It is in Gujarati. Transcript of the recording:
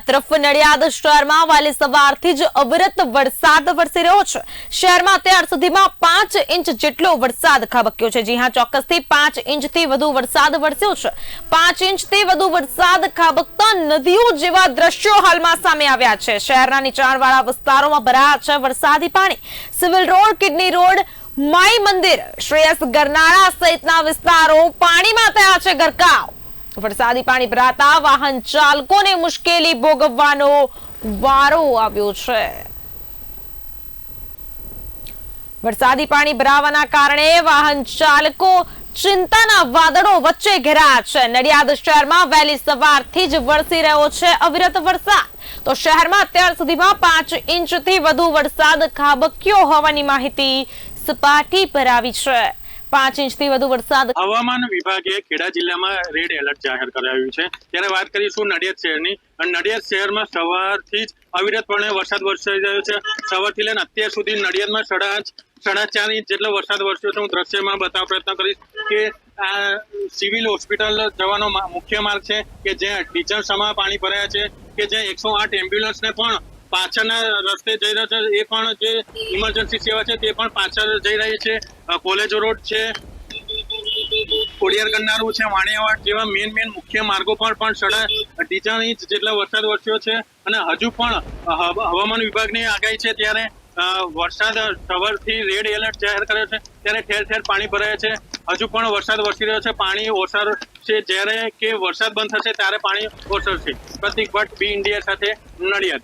તરફ નડિયાદ શહેરમાં વહેલી સવારથી જ અવિરત વરસાદ વરસી રહ્યો છે. શહેરમાં અત્યાર સુધીમાં પાંચ ઇંચ જેટલો વરસાદ ખાબક્યો છે. જી હા, ચોક્કસથી પાંચ ઇંચથી વધુ વરસાદ વરસ્યો છે. પાંચ ઇંચથી વધુ વરસાદ ખાબકતા નદીઓ જેવા દ્રશ્યો હાલમાં સામે આવ્યા છે. શહેરના નીચાણવાળા વિસ્તારોમાં ભરાયા છે વરસાદી પાણી. Civil road, kidney road, Mai Mandir, Shreyas ગરનાળા સહિતના વિસ્તારો પાણીમાં થયા છે ગરકાવ. વરસાદી પાણી ભરાતા વાહન ચાલકોને મુશ્કેલી ભોગવવાનો વારો આવ્યો છે. વરસાદી પાણી ભરાવાના કારણે વાહન ચાલકો ચિંતાના વાદળો વચ્ચે ઘેરા છે. નડિયાદ શહેરમાં વહેલી સવારથી જ વરસી રહ્યો છે અવિરત વરસાદ. તો શહેરમાં અત્યાર સુધીમાં પાંચ ઇંચથી વધુ વરસાદ ખાબક્યો હોવાની માહિતી સપાટી પર આવી છે. પાંચ ઇંચથી વધુ વરસાદ. હવામાન વિભાગે ખેડા જિલ્લામાં રેડ એલર્ટ જાહેર કરાવ્યું છે. ત્યારે વાત કરીશું નડિયાદ શહેરની. અને નડિયાદ શહેરમાં સવારથી જ અવિરતપણે વરસાદ વરસાઈ રહ્યો છે. સવારથી લઈને અત્યાર સુધી નડિયાદમાં સાડા સાડા ચાર ઇંચ જેટલો વરસાદ વરસ્યો છે. હું દ્રશ્યમાં બતાવવા પ્રયત્ન કરીશ કે, આ સિવિલ હોસ્પિટલ જવાનો મુખ્ય માર્ગ છે કે જ્યાં ટીચર સમા પાણી ભરાયા છે કે જ્યાં એકસો આઠ એમ્બ્યુલન્સને પણ પાછળના રસ્તે જઈ રહ્યા છે. એ પણ જે ઇમરજન્સી સેવા છે તે પણ પાછળ જઈ રહી છે. કોલેજો રોડ છે. કોડિયાર ગન્નારું છે, વાણિયાવાડ જેવા મેન મેન મુખ્ય માર્ગો પર પણ સાડા અઢી ઇંચ જેટલા વરસાદ વરસ્યો છે અને હજુ પણ હવા- હવામાન વિભાગની આગાહી છે ત્યારે વરસાદ સવારથી રેડ એલર્ટ જાહેર કર્યો છે, ત્યારે ઠેર ઠેર પાણી ભરાયા છે. હજુ પણ વરસાદ વરસી રહ્યો છે, પાણી ઓસરશે જ્યારે કે વરસાદ બંધ થશે ત્યારે પાણી ઓસરશે. પ્રતિક ભટ્ટ, બી ઇન્ડિયા સાથે નડિયાદ.